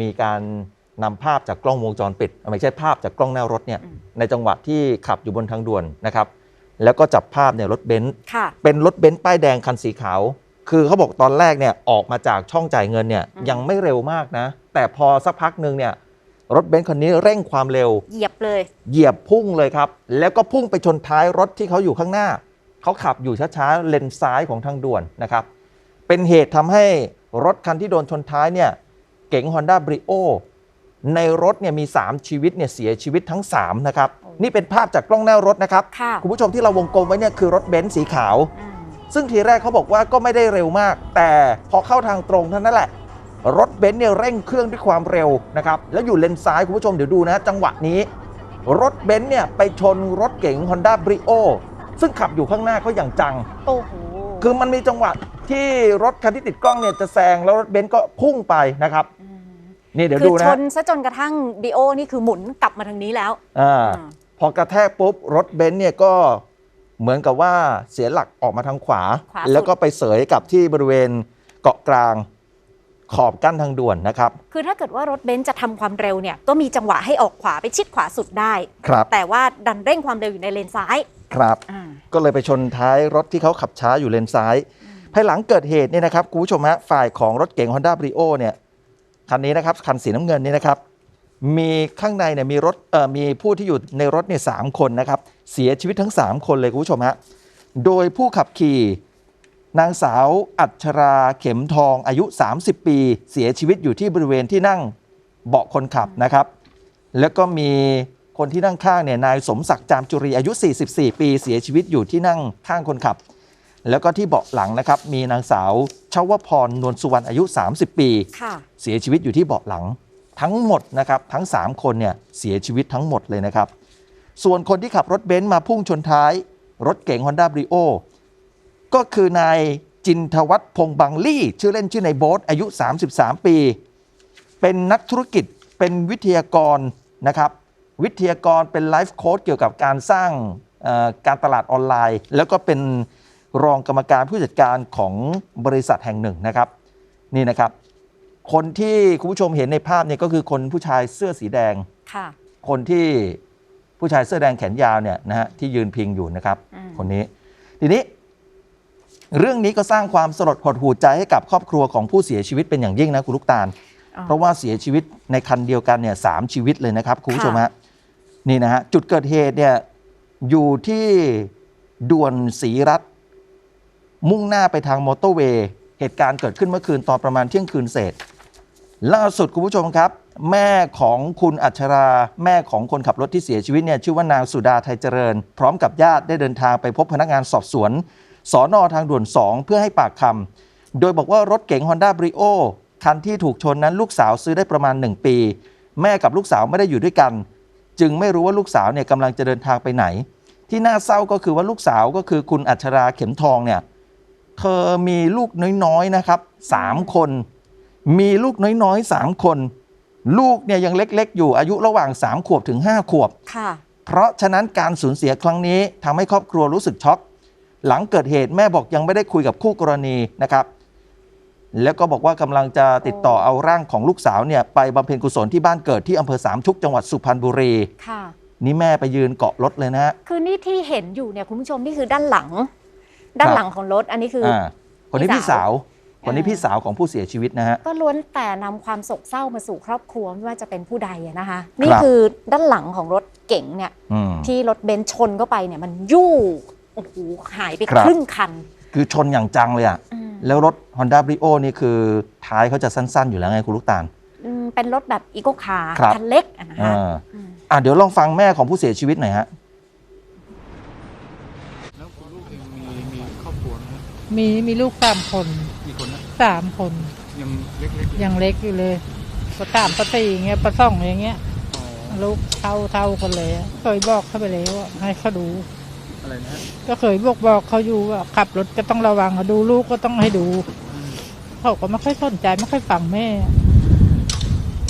มีการนำภาพจากกล้องวงจรปิดไม่ใช่ภาพจากกล้องหน้ารถเนี่ยอืมในจังหวะที่ขับอยู่บนทางด่วนนะครับ แล้วก็จับภาพเนี่ยรถเบนซ์ค่ะเป็นรถเบนซ์ป้ายแดงคันสีขาว คือเขาบอกตอนแรกเนี่ยออกมาจากช่องจ่ายเงินเนี่ยอืมยังไม่เร็วมากนะ แต่พอสักพักหนึ่งเนี่ยรถเบนซ์คันนี้เร่งความเร็ว เหยียบเลย เหยียบพุ่งเลยครับ แล้วก็พุ่งไปชนท้ายรถที่เขาอยู่ข้างหน้า เขาขับอยู่ช้าๆเลนซ้ายของทางด่วนนะครับ เป็นเหตุทำให้รถคันที่โดนชนท้ายเนี่ย เก๋ง Honda Brio ในรถเนี่ยมี 3 ชีวิตเนี่ยเสียชีวิตทั้ง 3 นะครับโอ้นี่เป็นภาพจากกล้องหน้ารถนะครับค่ะคุณผู้ชมที่เราวงกลมไว้เนี่ยคือรถเบนซ์สีขาวอืมซึ่งทีแรกเขาบอกว่าก็ไม่ได้เร็วมาก แต่พอเข้าทางตรงเท่านั้นแหละ รถเบนซ์เนี่ยเร่งเครื่องด้วยความเร็วนะครับ แล้วอยู่เลนซ้ายคุณผู้ชมเดี๋ยวดูนะจังหวะนี้ รถเบนซ์เนี่ยไปชนรถเก๋ง Honda Brio ซึ่งขับอยู่ข้างหน้าเขาอย่างจังโอ้โหคือมันมีจังหวะ ที่รถคันที่ติดกล้องเนี่ยจะแซงแล้วรถเบนซ์ก็พุ่งไปนะครับมนี่เดี๋ยวคืดูอนะชนซะจนกระทั่งบีโอนี่คือหมุนกลับมาทางนี้แล้ว อ่าอืม พอกระแทกปุ๊บรถเบนซ์เนี่ยก็เหมือนกับว่าเสียหลักออกมาทางขวา ขวาสุด แล้วก็ไปเสยกับที่บริเวณเกาะกลางขอบกั้นทางด่วนนะครับ คือถ้าเกิดว่ารถเบนซ์จะทำความเร็วเนี่ยก็มีจังหวะให้ออกขวาไปชิดขวาสุดได้ ครับแต่ว่าดันเร่งความเร็วอยู่ในเลนซ้ายครับ อ่าก็เลยไปชนท้ายรถที่เขาขับช้าอยู่เลนซ้าย ภายหลังเกิดเหตุเนี่ยนะครับคุณผู้ชมฮะฝ่ายของรถเก๋ง Honda Brio เนี่ยคันนี้นะครับคันสีน้ำเงินนี่นะครับมีข้างในเนี่ยมีรถเอ่อมีผู้ที่อยู่ในรถเนี่ยสามคนนะครับเสียชีวิตทั้ง 3 คนเลยคุณผู้ชมฮะโดยผู้ขับขี่นางสาวอัชราเข็มทองอายุ 30 ปี เสียชีวิตอยู่ที่บริเวณที่นั่งเบาะคนขับนะครับ แล้วก็มีคนที่นั่งข้างเนี่ยนายสมศักดิ์จามจุรีอายุ 44 ปี เสียชีวิตอยู่ที่นั่งข้างคนขับ แล้วก็ที่เบาะหลังนะครับ มีนางสาวชวพรนวลสุวรรณอายุ 30 ปี ค่ะ เสียชีวิตอยู่ที่เบาะหลัง ทั้งหมดนะครับทั้ง 3 คนเนี่ยเสียชีวิตทั้งหมดเลยนะครับ ส่วนคนที่ขับรถเบนซ์มาพุ่งชนท้าย รถเก๋ง Honda Brio ก็คือนายจินทวัฒน์พงษ์บังลี่ ชื่อเล่นชื่อนายโบ๊ทอายุ 33 ปี เป็นนักธุรกิจเป็นวิทยากรนะครับ วิทยากรเป็นไลฟ์โค้ดเกี่ยวกับการสร้างเอ่อการตลาดออนไลน์ แล้วก็เป็น รองกรรมการผู้จัดการของบริษัทแห่งหนึ่งนะครับ นี่นะครับ คนที่คุณผู้ชมเห็นในภาพเนี่ยก็คือคนผู้ชายเสื้อสีแดง ค่ะ คนที่ผู้ชายเสื้อแดงแขนยาวเนี่ยนะฮะที่ยืนพิงอยู่นะครับ อืม คนนี้ ทีนี้ เรื่องนี้ก็สร้างความสลดหดหูใจให้กับครอบครัวของผู้เสียชีวิตเป็นอย่างยิ่งนะคุณลูกตาล อ๋อ เพราะว่าเสียชีวิตในคันเดียวกันเนี่ยสามชีวิตเลยนะครับ คุณผู้ชมค่ะ ฮะนี่นะฮะจุดเกิดเหตุเนี่ยอยู่ที่ด่วนศรีรัตน์ มุ่งหน้าไปทางมอเตอร์เวย์เหตุการณ์เกิดขึ้นเมื่อคืนตอนประมาณเที่ยงคืนเศษล่าสุดคุณผู้ชมครับ แม่ของคุณอัชราแม่ของคนขับรถที่เสียชีวิตเนี่ยชื่อว่านางสุดาไทยเจริญ พร้อมกับญาติได้เดินทางไปพบพนักงานสอบสวนสอนอทางด่วน 2 เพื่อให้ปากคำโดยบอกว่ารถเก๋ง Honda Brio คันที่ถูกชนนั้นลูกสาวซื้อได้ประมาณ 1 ปี แม่กับลูกสาวไม่ได้อยู่ด้วยกัน จึงไม่รู้ว่าลูกสาวเนี่ยกำลังจะเดินทางไปไหน ที่น่าเศร้าก็คือว่าลูกสาวก็คือคุณอัชราเข็มทองเนี่ย เธอมีลูกน้อยๆนะครับสามคน มีลูกน้อยๆสามคน ลูกเนี่ยยังเล็กๆ อยู่อายุระหว่าง3ขวบถึง5ขวบ ค่ะ เพราะฉะนั้นการสูญเสียครั้งนี้ทำให้ครอบครัวรู้สึกช็อก หลังเกิดเหตุแม่บอกยังไม่ได้คุยกับคู่กรณีนะครับ แล้วก็บอกว่ากำลังจะติดต่อเอาร่างของลูกสาวเนี่ยไปบำเพ็ญกุศลที่บ้านเกิดที่อำเภอสามชุกจังหวัดสุพรรณบุรี ค่ะ นี่แม่ไปยืนเกาะรถเลยนะฮะ คือนี่ที่เห็นอยู่เนี่ยคุณผู้ชมนี่คือด้านหลัง ด้านหลังของรถอันนี้คือออ่าคนนี้พี่พี่สาสาววคนนี้อ่าพี่สาวของผู้เสียชีวิตนะฮะ ก็ล้วนแต่นำความโศกเศร้ามาสู่ครอบครัวไม่ว่าจะเป็นผู้ใดอะนะคะ นี่คือด้านหลังของรถเก๋งเนี่ย อืม ที่รถเบนซ์ชนเข้าไปเนี่ยมันยู่โอ้โหหายไปครับครึ่งคันคือชนอย่างจังเลยอะอืมแล้วรถ Honda Brio นี่คือท้ายเขาจะสั้นๆ อยู่แล้วไงคุณลูกตาล อืมเป็นรถแบบอีโกคาร์ครับ คันเล็กอะนะคะอ่าอืมอะเดี๋ยวลองฟังแม่ของผู้เสียชีวิตหน่อยฮะ แล้วคุณลูกเองมีมีครอบครัวไห มฮะมีมีลูกสามคนกี่คนนะสามคน ยังเล็กๆอยู่ยังเล็กอยู่เลยประสามประสี่อย่างเงี้ยประสองอย่างเงี้ย อ๋อลูกเท่าเท่ากันเลยอะเคยบอกเขาไปแล้วว่าให้เขาดู อะไรนะฮะก็เคยบอกบอกเขาอยู่ว่าขับรถก็ต้องระวังอะดูลูกก็ต้องให้ดู อืมเขาก็ไม่ค่อยสนใจไม่ค่อยฟังแม่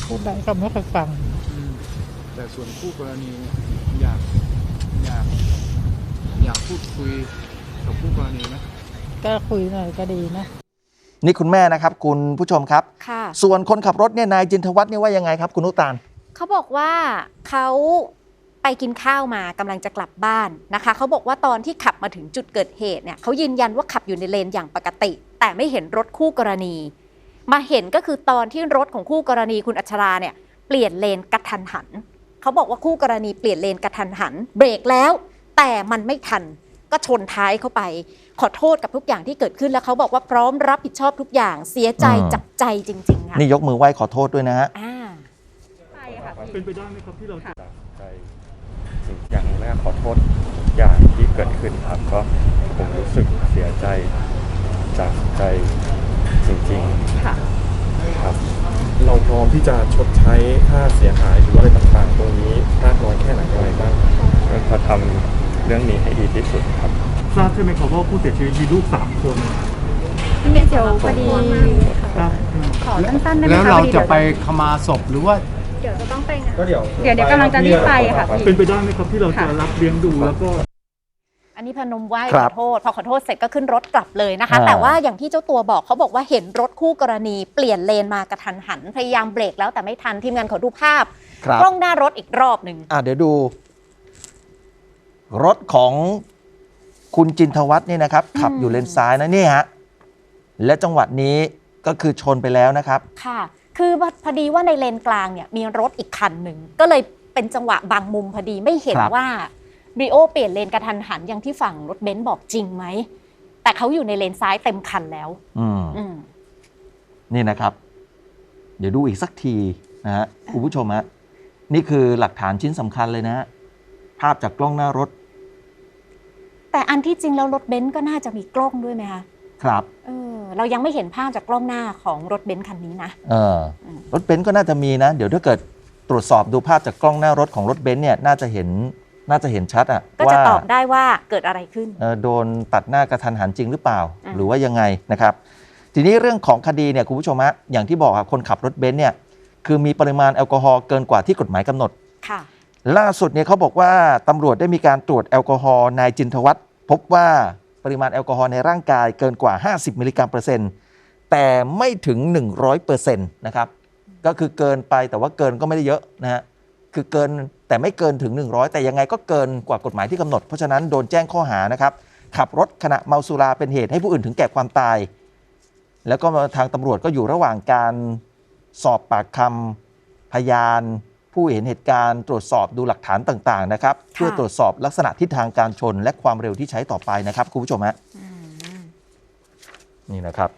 พูดอะไรก็ไม่ค่อยฟัง อืมแต่ส่วนคู่กรณีเนี่ยอยากอยาก อยากพูดคุยกับคู่กรณีไหม ก็คุยหน่อยก็ดีนะ นี่คุณแม่นะครับ คุณผู้ชมครับ ค่ะ ส่วนคนขับรถเนี่ยนายจินทวัฒน์เนี่ยว่ายังไงครับ คุณนุกตาล เขาบอกว่าเขาไปกินข้าวมากำลังจะกลับบ้านนะคะ เขาบอกว่าตอนที่ขับมาถึงจุดเกิดเหตุเนี่ยเขายืนยันว่าขับอยู่ในเลนอย่างปกติ แต่ไม่เห็นรถคู่กรณี มาเห็นก็คือตอนที่รถของคู่กรณีคุณอัชราเนี่ย เปลี่ยนเลนกระทันหัน เขาบอกว่าคู่กรณีเปลี่ยนเลนกระทันหัน เบรกแล้ว แต่มันไม่ทันก็ชนท้ายเข้าไป ขอโทษกับทุกอย่างที่เกิดขึ้นแล้วเขาบอกว่าพร้อมรับผิดชอบทุกอย่างเสียใจอืม จับใจจริงๆค่ะนี่ยกมือไหว้ขอโทษด้วยนะฮะ อ่าเป็นไปได้ไหมครับที่เราจะใจสิ่งอย่างแรกขอโทษอย่างที่เกิดขึ้นครับก็ผมรู้สึกเสียใจจากใจจริงๆครับ เราพร้อมที่จะชดใช้ค่าเสียหายหรืออะไรต่างๆ ตรงนี้มากน้อยแค่ไหนยังไงบ้าง ก็จะทำเรื่องนี้ให้ดีที่สุดครับ ทราบใช่ไหมครับว่าผู้เสียชีวิตมีลูกสามคนเดี๋ยวพอดีครับขอสั้นๆได้ไหมแล้วคะเราพอดีจะไปเดี๋ยวขมาศพหรือว่าเดี๋ยวจะต้องไปงาน ก็เดี๋ยวเดี๋ยวเดี๋ยวกำลังจะรีบไปค่ะพี่ เป็นไปได้ไหมครับที่เราจะรับเลี้ยงดูแล้วก็ อันนี้พนมไหว้คขรัอบโทษ พอขอโทษเสร็จก็ขึ้นรถกลับเลยนะคะ อ่าแต่ว่าอย่างที่เจ้าตัวบอกเขาบอกว่าเห็นรถคู่กรณี เปลี่ยนเลนมากระทันหัน พยายามเบรกแล้วแต่ไม่ทันทีมงานขอดูภาพครับ กล้องหน้ารถอีกรอบหนึ่ง อะเดี๋ยวดู รถของ คุณจินทวัฒน์เนี่ยนะครับ ขับอยู่เลนซ้ายนะนี่ฮะและจังหวัดนี้ก็คือชนไปแล้วนะครับ ค่ะ คือพอดีว่าในเลนกลางเนี่ยมีรถอีกคันหนึ่ง ก็เลยเป็นจังหวะบางมุมพอดีไม่เห็นครับว่าบริโอเปลี่ยนเลนกระทันหันอย่างที่ฝั่งรถเบนซ์บอกจริงไหม แต่เขาอยู่ในเลนซ้ายเต็มคันแล้ว อืมอืมนี่นะครับ เดี๋ยวดูอีกสักทีนะฮะคุณผู้ชมฮะนี่คือหลักฐานชิ้นสำคัญเลยนะฮะภาพจากกล้องหน้ารถ แต่อันที่จริงแล้วรถเบนซ์ก็น่าจะมีกล้องด้วยไหมคะครับเออเรายังไม่เห็นภาพจากกล้องหน้าของรถเบนซ์คันนี้นะเออรถเบนซ์ก็น่าจะมีนะ เดี๋ยวถ้าเกิดตรวจสอบดูภาพจากกล้องหน้ารถของรถเบนซ์เนี่ยน่าจะเห็นน่าจะเห็นชัดอะก็จะว่าตอบได้ว่าเกิดอะไรขึ้นเอ่อโดนตัดหน้ากระทันหันจริงหรือเปล่าอืมหรือว่ายังไงนะครับ ทีนี้เรื่องของคดีเนี่ยคุณผู้ชมฮะอย่างที่บอกอะคนขับรถเบนซ์เนี่ยคือมีปริมาณแอลกอฮอล์เกินกว่าที่กฎหมายกำหนดค่ะ ล่าสุดเนี่ยเขาบอกว่าตำรวจได้มีการตรวจแอลกอฮอล์นายจินทวัฒน์พบว่าปริมาณแอลกอฮอล์ในร่างกายเกินกว่า 50 มิลลิกรัมเปอร์เซ็นต์แต่ไม่ถึง 100เปอร์เซ็นต์นะครับก็คือเกินไปแต่ว่าเกินก็ไม่ได้เยอะนะฮะคือเกินแต่ไม่เกินถึง 100 แต่ยังไงก็เกินกว่ากฎหมายที่กำหนด เพราะฉะนั้นโดนแจ้งข้อหานะครับขับรถขณะเมาสุราเป็นเหตุให้ผู้อื่นถึงแก่ความตาย แล้วก็ทางตำรวจก็อยู่ระหว่างการสอบปากคำพยาน ผู้เห็นเหตุการณ์ตรวจสอบดูหลักฐานต่างๆนะครับเพื่อตรวจสอบลักษณะทิศทางการชนและความเร็วที่ใช้ต่อไปนะครับคุณผู้ชมฮะอืมนี่นะครับ